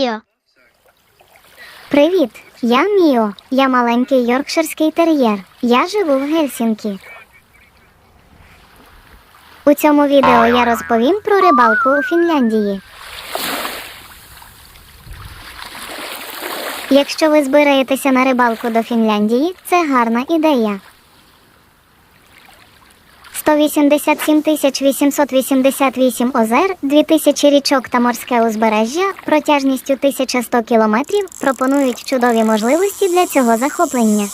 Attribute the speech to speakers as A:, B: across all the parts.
A: Міо.
B: Привіт, я Міо. Я маленький йоркширський тер'єр. Я живу в Гельсінкі. У цьому відео я розповім про рибалку у Фінляндії. Якщо ви збираєтеся на рибалку до Фінляндії, це гарна ідея. 187 тисяч 888 озер, 2000 річок та морське узбережжя протяжністю 1100 кілометрів пропонують чудові можливості для цього захоплення.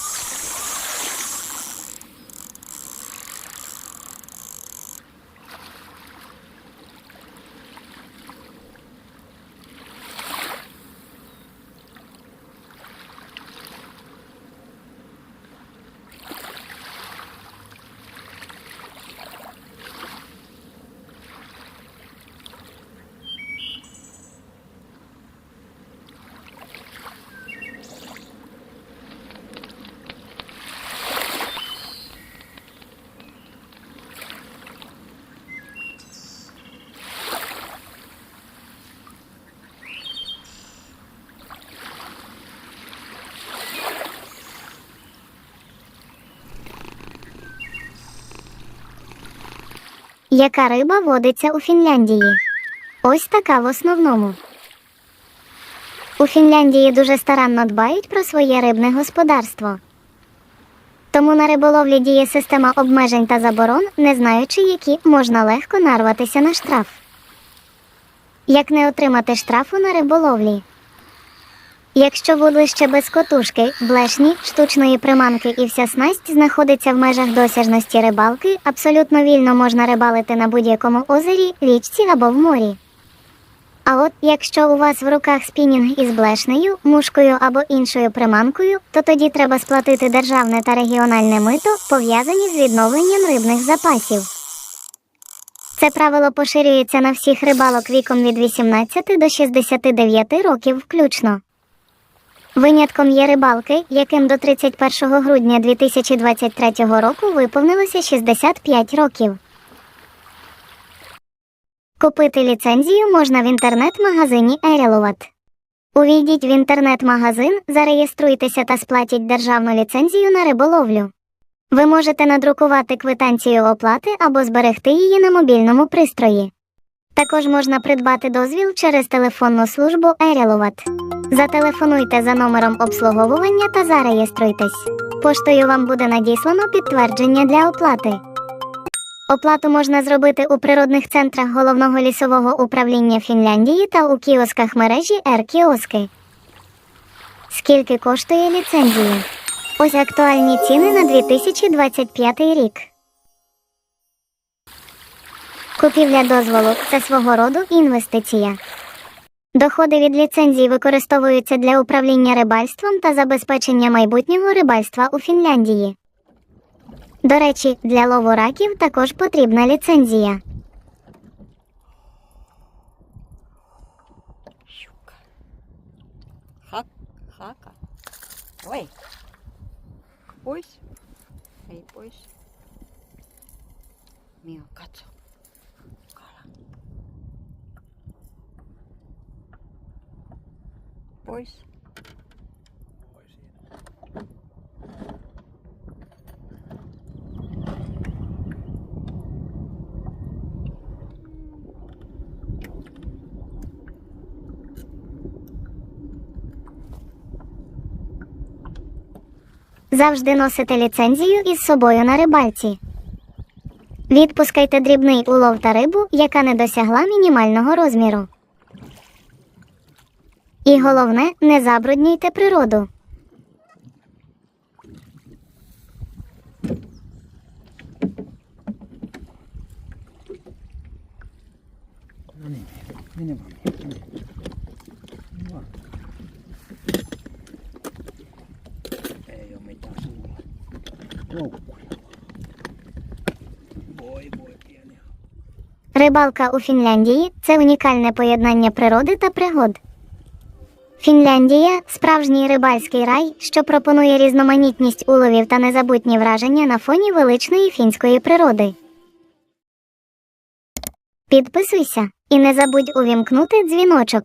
B: Яка риба водиться у Фінляндії? Ось така в основному. У Фінляндії дуже старанно дбають про своє рибне господарство. Тому на риболовлі діє система обмежень та заборон, не знаючи, які можна легко нарватися на штраф. Як не отримати штрафу на риболовлі? Якщо вудлище без котушки, блешні, штучної приманки і вся снасть знаходиться в межах досяжності рибалки, абсолютно вільно можна рибалити на будь-якому озері, річці або в морі. А от якщо у вас в руках спінінг із блешнею, мушкою або іншою приманкою, то тоді треба сплатити державне та регіональне мито, пов'язані з відновленням рибних запасів. Це правило поширюється на всіх рибалок віком від 18 до 69 років включно. Винятком є рибалки, яким до 31 грудня 2023 року виповнилося 65 років. Купити ліцензію можна в інтернет-магазині Еріловат. Увійдіть в інтернет-магазин, зареєструйтеся та сплатіть державну ліцензію на риболовлю. Ви можете надрукувати квитанцію оплати або зберегти її на мобільному пристрої. Також можна придбати дозвіл через телефонну службу Еріловат. Зателефонуйте за номером обслуговування та зареєструйтесь. Поштою вам буде надіслано підтвердження для оплати. Оплату можна зробити у природних центрах головного лісового управління Фінляндії та у кіосках мережі Р-кіоски. Скільки коштує ліцензія? Ось актуальні ціни на 2025 рік. Купівля дозволу це свого роду інвестиція. Доходи від ліцензій використовуються для управління рибальством та забезпечення майбутнього рибальства у Фінляндії. До речі, для лову раків також потрібна ліцензія.
C: Хак, хака. Ой. Ось. Ей, ось. Міо, кацо. Ось.
B: Завжди носите ліцензію із собою на рибальці. Відпускайте дрібний улов та рибу, яка не досягла мінімального розміру. І головне, не забруднюйте природу. Рибалка у Фінляндії це унікальне поєднання природи та пригод. Фінляндія справжній рибальський рай, що пропонує різноманітність уловів та незабутні враження на фоні величної фінської природи. Підписуйся і не забудь увімкнути дзвіночок.